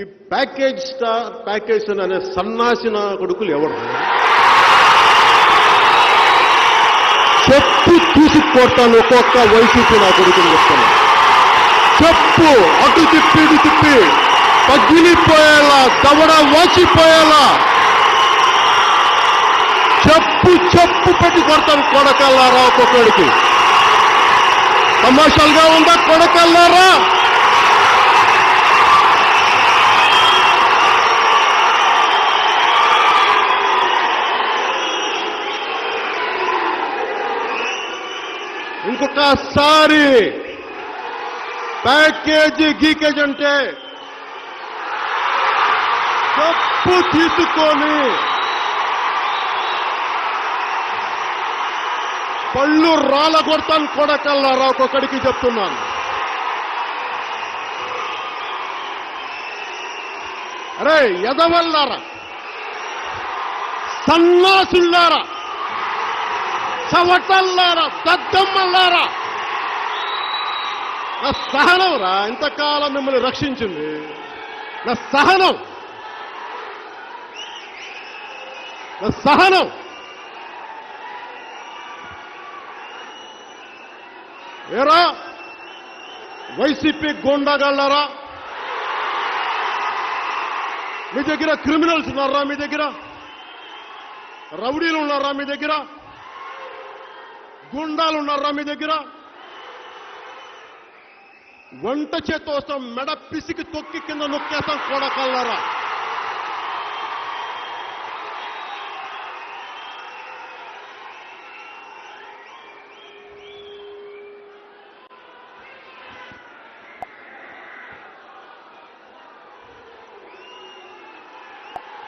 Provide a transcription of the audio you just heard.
ఈ package star package అనే సన్నాసిన కొడుకులు ఎవరు? చెప్పు చూసి కొడతాను ఒక్కొక్క వైసీపీ నా కొడుకుని చెప్తాను. చెప్పు అటు తిప్పి ఇటు తిప్పి. పగిలిపోయేలా దవడ వాచిపోయేలా. చెప్పు చెప్పు పెట్టి కొడతాను కొడకల్లారా ఒక్కొక్కడికి. తమాషాలుగా ఉందా? కొడకల్లారా? ఇంకొకసారి ప్యాకేజీ గీకేజ్ అంటే తప్పు తీసుకొని పళ్ళు రాలగొడతాను కొడకల్లారా ఒక్కొక్కడికి చెప్తున్నాను. అరే ఎదవల్లారా? సన్నాసుల్లారా? చవటల్లారా దద్దమ్మల్లారా నా సహనం రా ఇంతకాలం మిమ్మల్ని రక్షించింది. నా సహనం. నా సహనం. ఏరా వైసీపీ గోండాగాళ్ళారా? మీ దగ్గర క్రిమినల్స్ ఉన్నారా మీ దగ్గర? రౌడీలు ఉన్నారా మీ దగ్గర? గుండాలు ఉన్నారా మీ దగ్గర? వంట చేత్తో వస్తాం మెడ పిసికి తొక్కి కింద నొక్కేస్తాం కొడకల్లారా.